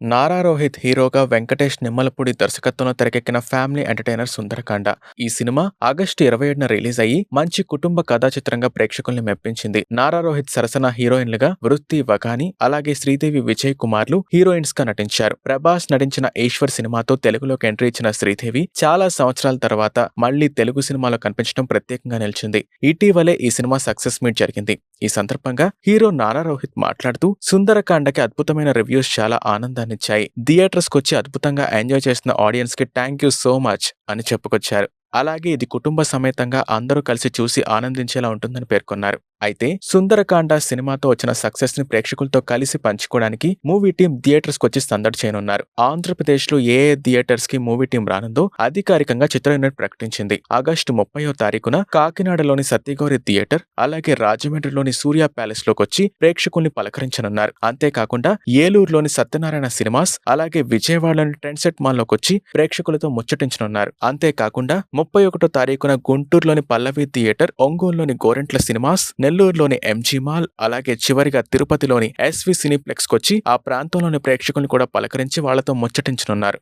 నారా రోహిత్ హీరోగా వెంకటేష్ నిమ్మలపూడి దర్శకత్వంలో తెరకెక్కిన ఫ్యామిలీ ఎంటర్టైనర్ సుందరకాండ. ఈ సినిమా ఆగస్టు ఇరవై ఏడున రిలీజ్ అయ్యి మంచి కుటుంబ కథా చిత్రంగా ప్రేక్షకుల్ని మెప్పించింది. నారా రోహిత్ సరసన హీరోయిన్లుగా వృత్తి వగాని అలాగే శ్రీదేవి విజయ్ కుమార్లు హీరోయిన్స్గా నటించారు. ప్రభాస్ నటించిన ఈశ్వర్ సినిమాతో తెలుగులోకి ఎంట్రీ ఇచ్చిన శ్రీదేవి చాలా సంవత్సరాల తర్వాత మళ్ళీ తెలుగు సినిమాలో కనిపించడం ప్రత్యేకంగా నిలిచింది. ఇటీవలే ఈ సినిమా సక్సెస్ మీట్ జరిగింది. ఈ సందర్భంగా హీరో నారా రోహిత్ మాట్లాడుతూ సుందరకాండకి అద్భుతమైన రివ్యూస్ చాలా ఆనందాన్నిచ్చాయి. థియేటర్స్ వచ్చి అద్భుతంగా ఎంజాయ్ చేసిన ఆడియన్స్కి థ్యాంక్ యూ సో మచ్ అని చెప్పుకొచ్చారు. అలాగే ఇది కుటుంబ సమేతంగా అందరూ కలిసి చూసి ఆనందించేలా ఉంటుందని పేర్కొన్నారు. అయితే సుందరకాండ సినిమాతో వచ్చిన సక్సెస్ని ప్రేక్షకులతో కలిసి పంచుకోవడానికి మూవీ టీం థియేటర్స్ వచ్చి సందడి చేయనున్నారు. ఆంధ్రప్రదేశ్లో ఏ థియేటర్స్కి మూవీ టీం రానుందో అధికారికంగా చిత్ర యూనిట్ ప్రకటించింది. ఆగస్టు ముప్పయో తారీఖున కాకినాడలోని సత్యగౌరి థియేటర్ అలాగే రాజమండ్రిలోని సూర్య ప్యాలెస్లోకి వచ్చి ప్రేక్షకుల్ని పలకరించనున్నారు. అంతేకాకుండా ఏలూరులోని సత్యనారాయణ సినిమాస్ అలాగే విజయవాడలోని ట్రెండ్సెట్ మాల్లోకి వచ్చి ప్రేక్షకులతో ముచ్చటించనున్నారు. అంతేకాకుండా ముప్పై ఒకటో తారీఖున గుంటూరులోని పల్లవి థియేటర్ ఒంగోలులోని గోరెంట్ల సినిమాస్ నెల్లూరులోని ఎంజీ మాల్ అలాగే చివరిగా తిరుపతిలోని ఎస్వి సినీప్లెక్స్ కొచ్చి ఆ ప్రాంతంలోని ప్రేక్షకుల్ని కూడా పలకరించి వాళ్ళతో ముచ్చటించనున్నారు.